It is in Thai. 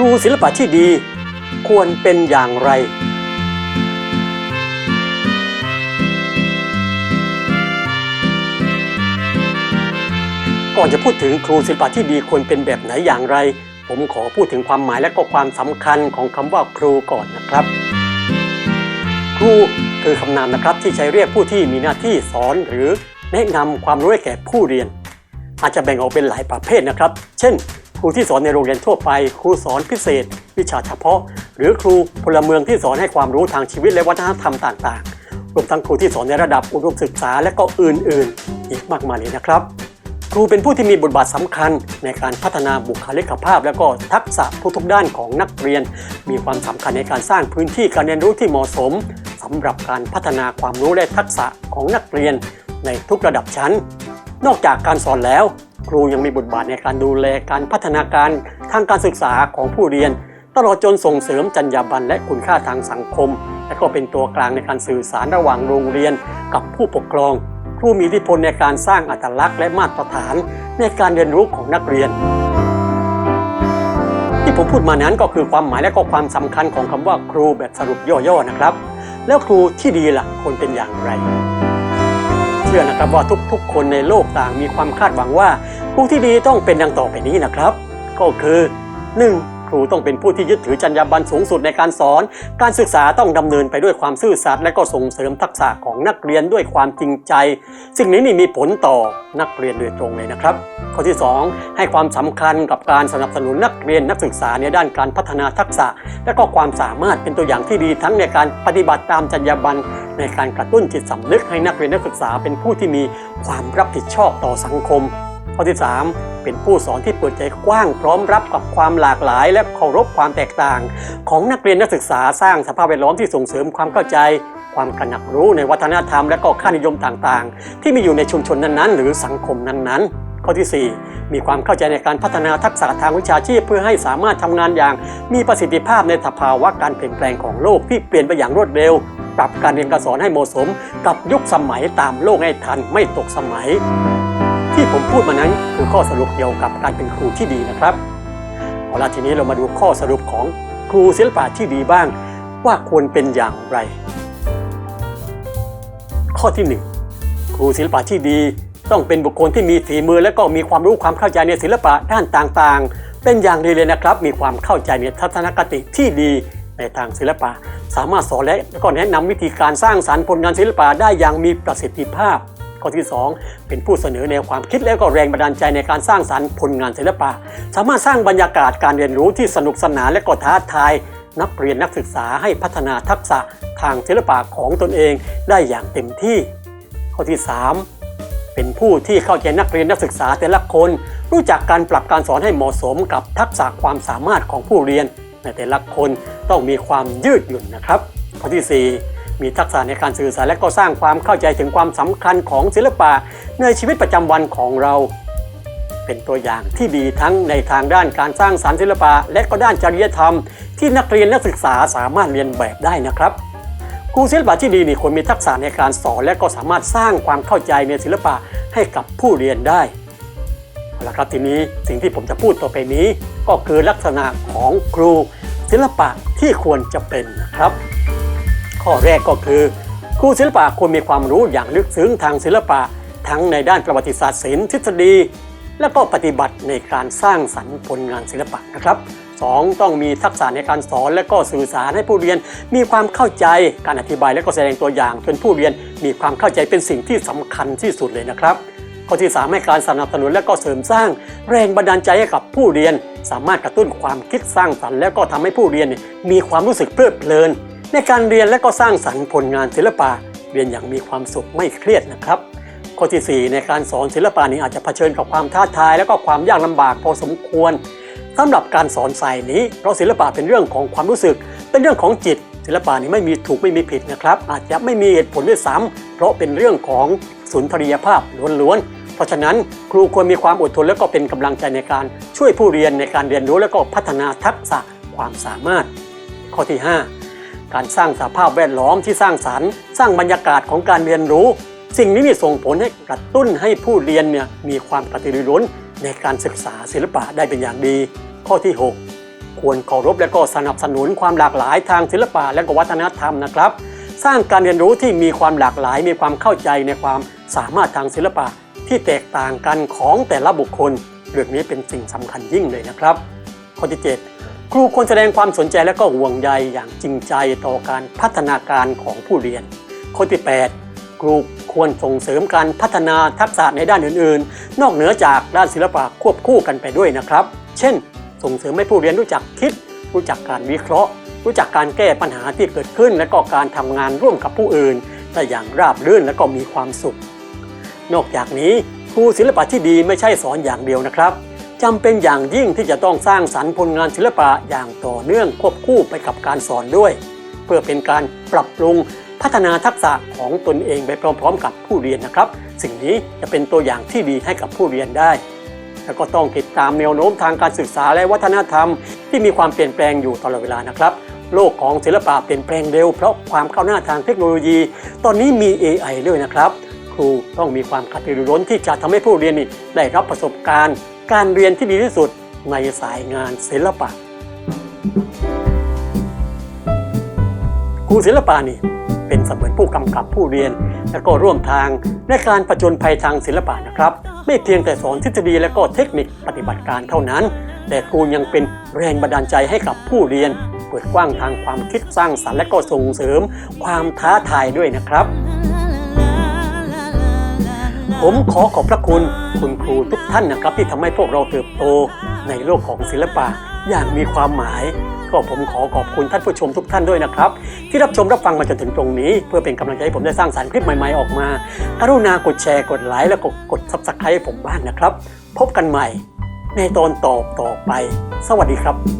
ครูศิลปะที่ดีควรเป็นอย่างไร ก่อนจะพูดถึงครูศิลปะที่ดีควรเป็นแบบไหนอย่างไร ผมขอพูดถึงความหมายและก็ความสำคัญของคำว่าครูก่อนนะครับ ครูคือคำนามนะครับที่ใช้เรียกผู้ที่มีหน้าที่สอนหรือแนะนำความรู้ให้แก่ผู้เรียน อาจจะแบ่งออกเป็นหลายประเภทนะครับ เช่น ครูที่สอนในโรงเรียนทั่วไป ครูสอนพิเศษ วิชาเฉพาะ หรือครูพลเมืองที่สอนให้ความรู้ทางชีวิตและวัฒนธรรมต่างๆ รวมทั้งครูที่สอนในระดับอุดมศึกษาและก็อื่นๆ อีกมากมายเลยนะครับ ครูเป็นผู้ที่มีบทบาทสำคัญในการพัฒนาบุคลิกภาพ และก็ทักษะทุกๆด้านของนักเรียน มีความสำคัญในการสร้างพื้นที่การเรียนรู้ที่เหมาะสมสำหรับการพัฒนาความรู้และทักษะของนักเรียนในทุกระดับชั้น นอกจากการสอนแล้ว ครูยังมีบทบาทในการดูแลการพัฒนาการทางการศึกษาของผู้เรียน ตลอดจนส่งเสริมจรรยาบรรณและคุณค่าทางสังคม และก็เป็นตัวกลางในการสื่อสารระหว่างโรงเรียนกับผู้ปกครอง ครูมีอิทธิพลในการสร้างอัตลักษณ์และมาตรฐานในการเรียนรู้ของนักเรียน ที่ผมพูดมานั้นก็คือความหมายและก็ความสำคัญของคำว่าครูแบบสรุปย่อๆนะครับ แล้วครูที่ดีล่ะควรเป็นอย่างไรเชื่อนะครับว่าทุกๆ คนในโลกต่างมีความคาดหวังว่า รูที่ดีต้องเป็นดังต่อไปนี้นะครับ ก็คือ 1. ครูต้องเป็นผู้ที่ยึดถือจรรยาบรรณสูงสุดในการสอน การศึกษาต้องดำเนินไปด้วยความซื่อสัตย์และก็ส่งเสริมทักษะของนักเรียนด้วยความจริงใจสิ่งนี้นี่มีผลต่อนักเรียนโดยตรงเลยนะครับ ข้อที่ 2 ให้ความสำคัญกับการสนับสนุนนักเรียนนักศึกษาในด้านการพัฒนาทักษะ และก็ความสามารถเป็นตัวอย่างที่ดีทั้งในการปฏิบัติตามจรรยาบรรณในการกระตุ้นจิตสำนึกให้นักเรียนนักศึกษาเป็นผู้ที่มีความรับผิดชอบต่อสังคม ข้อที่ 3 เป็นผู้สอนที่เปิดใจกว้างพร้อมรับกับความหลากหลาย และเคารพความแตกต่าง ของนักเรียนนักศึกษาสร้างสภาพแวดล้อมที่ส่งเสริมความเข้าใจ ความกระหนักรู้ในวัฒนธรรม และก็ค่านิยมต่างๆ ที่มีอยู่ในชุมชนนั้นๆ หรือสังคมนั้นๆข้อทีสี่4 มีความเข้าใจในการพัฒนาทักษะทางวิชาชีพ เพื่อให้สามารถทำงานอย่าง มีประสิทธิภาพในสภาวะการเปลี่ยนแปลงของโลกที่เปลี่ยนไปอย่างรวดเร็ว ปรับการเรียนการสอนให้เหมาะสม กับยุคสมัยตามโลกให้ทันไม่ตกสมัย ที่ผมพูดมานั้นคือข้อสรุปเกี่ยวกับการเป็นครูที่ดีนะครับเอาละทีนี้เรามาดูข้อสรุปของครูศิลปะที่ดีบ้าง ว่าควรเป็นอย่างไร ข้อที่หนึ่งครูศิลปะที่ดีต้องเป็นบุคคลที่มีฝีมือและก็มีความรู้ความเข้าใจในศิลปะด้านต่างๆ เป็นอย่างดีเลยนะครับ มีความเข้าใจในทัศนคติที่ดีในทางศิลปะ สามารถสอนและก็แนะนำวิธีการสร้างสรรค์ผลงานศิลปะได้อย่างมีประสิทธิภาพ ข้อที่ 2 เป็นผู้เสนอแนวความคิดและก็แรงบันดาลใจในการสร้างสรรค์ผลงานศิลปะ สามารถสร้างบรรยากาศการเรียนรู้ที่สนุกสนานและก็ท้าทายนักเรียนนักศึกษาให้พัฒนาทักษะทางศิลปะของตนเองได้อย่างเต็มที่ ข้อที่ 3 เป็นผู้ที่เข้าใจนักเรียนนักศึกษาแต่ละคน รู้จักการปรับการสอนให้เหมาะสมกับทักษะความสามารถของผู้เรียนในแต่ละคนต้องมีความยืดหยุ่นนะครับ ข้อที่ 4 มีทักษะในการสื่อสารและก็สร้างความเข้าใจถึงความสำคัญของศิลปะในชีวิตประจำวันของเรา เป็นตัวอย่างที่ดีทั้งในทางด้านการสร้างสรรค์ศิลปะ และก็ด้านจริยธรรม ที่นักเรียนนักศึกษาสามารถเรียนแบบได้นะครับครูศิลปะที่ดีนี่ควรมีทักษะในการสอนและก็สามารถสร้างความเข้าใจในศิลปะให้กับผู้เรียนได้เอาละครับทีนี้สิ่งที่ผมจะพูดต่อไปนี้ ก็คือลักษณะของครูศิลปะที่ควรจะเป็นนะครับ ข้อแรกก็คือครูศิลปะควรมีความรู้อย่างลึกซึ้งทางศิลปะ ทั้งในด้านประวัติศาสตร์ศิลป์ทฤษฎี และก็ปฏิบัติในการสร้างสรรค์ผลงานศิลปะนะครับ 2. ต้องมีทักษะในการสอนและก็สื่อสารให้ผู้เรียน มีความเข้าใจการอธิบายและก็แสดงตัวอย่างจนผู้เรียนมีความเข้าใจเป็นสิ่งที่สำคัญที่สุดเลยนะครับข้อที่ 3 ให้การสนับสนุนและก็เสริมสร้าง แรงบันดาลใจให้กับผู้เรียน สามารถกระตุ้นความคิดสร้างสรรค์และก็ทำให้ผู้เรียนมีความรู้สึกเพลิดเพลิน ในการเรียนและก็สร้างสรรค์ผลงานศิลปะเรียนอย่างมีความสุขไม่เครียดนะครับข้อที่ 4 ในการสอนศิลปะนี้อาจจะเผชิญกับความท้าทาย และก็ความยากลำบากพอสมควรสำหรับการสอนสายนี้ เพราะศิลปะเป็นเรื่องของความรู้สึก เป็นเรื่องของจิต ศิลปะนี้ไม่มีถูกไม่มีผิดนะครับ อาจจะไม่มีเหตุผลด้วยซ้ำเพราะเป็นเรื่องของสุนทรียภาพล้วนๆเพราะฉะนั้นครูควรมีความอดทนและก็เป็นกำลังใจในการช่วยผู้เรียนในการเรียนรู้และก็พัฒนาทักษะความสามารถ ข้อที่ 5 การสร้างสภาพแวดล้อมที่สร้างสรรค์สร้างบรรยากาศของการเรียนรู้ สิ่งนี้มีส่งผลให้กระตุ้นให้ผู้เรียนเนี่ยมีความกระตือรือร้นในการศึกษาศิลปะได้เป็นอย่างดี ข้อที่ 6 ควรเคารพและก็สนับสนุนความหลากหลายทางศิลปะและก็วัฒนธรรมนะครับ สร้างการเรียนรู้ที่มีความหลากหลาย มีความเข้าใจในความสามารถทางศิลปะที่แตกต่างกันของแต่ละบุคคลเรื่องนี้เป็นสิ่งสำคัญยิ่งเลยนะครับ ข้อที่ 7 ครูควรแสดงความสนใจและก็ห่วงใยอย่างจริงใจต่อการพัฒนาการของผู้เรียน ข้อที่ 8 ครูควรส่งเสริมการพัฒนาทักษะในด้านอื่นๆ นอกเหนือจากด้านศิลปะควบคู่กันไปด้วยนะครับ เช่น ส่งเสริมให้ผู้เรียนรู้จักคิด รู้จักการวิเคราะห์ รู้จักการแก้ปัญหาที่เกิดขึ้น และก็การทำงานร่วมกับผู้อื่นได้อย่างราบรื่นและก็มีความสุข นอกจากนี้ครูศิลปะที่ดีไม่ใช่สอนอย่างเดียวนะครับ จำเป็นอย่างยิ่งที่จะต้องสร้างสรรค์ผลงานศิลปะอย่างต่อเนื่องควบคู่ไปกับการสอนด้วย เพื่อเป็นการปรับปรุงพัฒนาทักษะของตนเองไปพร้อมๆ กับผู้เรียนนะครับ สิ่งนี้จะเป็นตัวอย่างที่ดีให้กับผู้เรียนได้ แล้วก็ต้องติดตามแนวโน้มทางการศึกษาและวัฒนธรรม ที่มีความเปลี่ยนแปลงอยู่ตลอดเวลานะครับ โลกของศิลปะเปลี่ยนแปลงเร็วเพราะความก้าวหน้าทางเทคโนโลยี ตอนนี้มี AI ด้วยนะครับ รูต้องมีความกระตือรือร้นที่จะทำให้ผู้เรียนนี่ได้รับประสบการณ์ การเรียนที่ดีที่สุดในสายงานศิลปะ ครูศิลปะนี่เป็นเสมือนผู้กำกับผู้เรียน และก็ร่วมทางในการประจนภัยทางศิลปะนะครับ ไม่เพียงแต่สอนทฤษฎีและก็เทคนิคปฏิบัติการเท่านั้น แต่ครูยังเป็นแรงบันดาลใจให้กับผู้เรียน เปิดกว้างทางความคิดสร้างสรรค์และก็ส่งเสริมความท้าทายด้วยนะครับ ผมขอขอบพระคุณคุณครูทุกท่านนะครับ ที่ทำให้พวกเราเติบโตในโลกของศิลปะอย่างมีความหมาย ก็ผมขอขอบคุณท่านผู้ชมทุกท่านด้วยนะครับ ที่รับชมรับฟังมาจนถึงตรงนี้ เพื่อเป็นกำลังใจให้ผมได้สร้างสรรค์คลิปใหม่ๆออกมา กรุณากดแชร์กดไลค์และก็กดซับสไครต์ให้ผมบ้างนะครับ พบกันใหม่ ในตอนต่อต่อไป สวัสดีครับ